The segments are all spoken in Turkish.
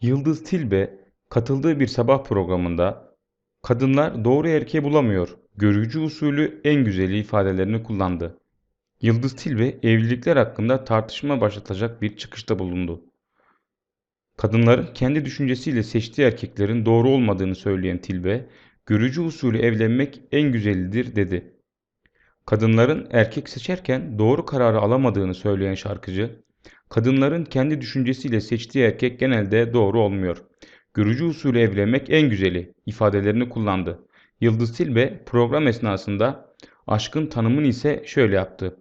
Yıldız Tilbe katıldığı bir sabah programında kadınlar doğru erkeği bulamıyor, görücü usulü en güzeli ifadelerini kullandı. Yıldız Tilbe evlilikler hakkında tartışma başlatacak bir çıkışta bulundu. Kadınların kendi düşüncesiyle seçtiği erkeklerin doğru olmadığını söyleyen Tilbe, görücü usulü evlenmek en güzelidir dedi. Kadınların erkek seçerken doğru kararı alamadığını söyleyen şarkıcı, kadınların kendi düşüncesiyle seçtiği erkek genelde doğru olmuyor. Görücü usulü evlenmek en güzeli ifadelerini kullandı. Yıldız Tilbe program esnasında aşkın tanımını ise şöyle yaptı.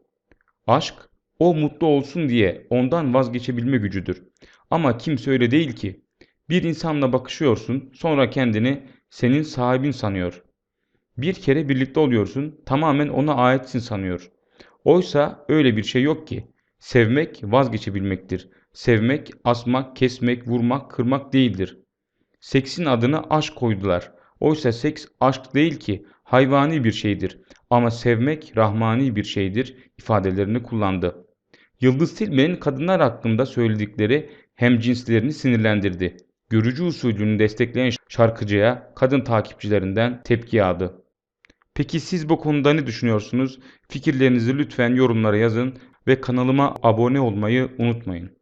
Aşk, o mutlu olsun diye ondan vazgeçebilme gücüdür. Ama kimse öyle değil ki. Bir insanla bakışıyorsun, sonra kendini senin sahibin sanıyor. Bir kere birlikte oluyorsun, tamamen ona aitsin sanıyor. Oysa öyle bir şey yok ki. Sevmek vazgeçebilmektir. Sevmek asmak, kesmek, vurmak, kırmak değildir. Seksin adını aşk koydular. Oysa seks aşk değil ki, hayvani bir şeydir. Ama sevmek rahmani bir şeydir ifadelerini kullandı. Yıldız Tilbe'nin kadınlar hakkında söyledikleri hemcinslerini sinirlendirdi. Görücü usulünü destekleyen şarkıcıya kadın takipçilerinden tepki yağdı. Peki siz bu konuda ne düşünüyorsunuz? Fikirlerinizi lütfen yorumlara yazın ve kanalıma abone olmayı unutmayın.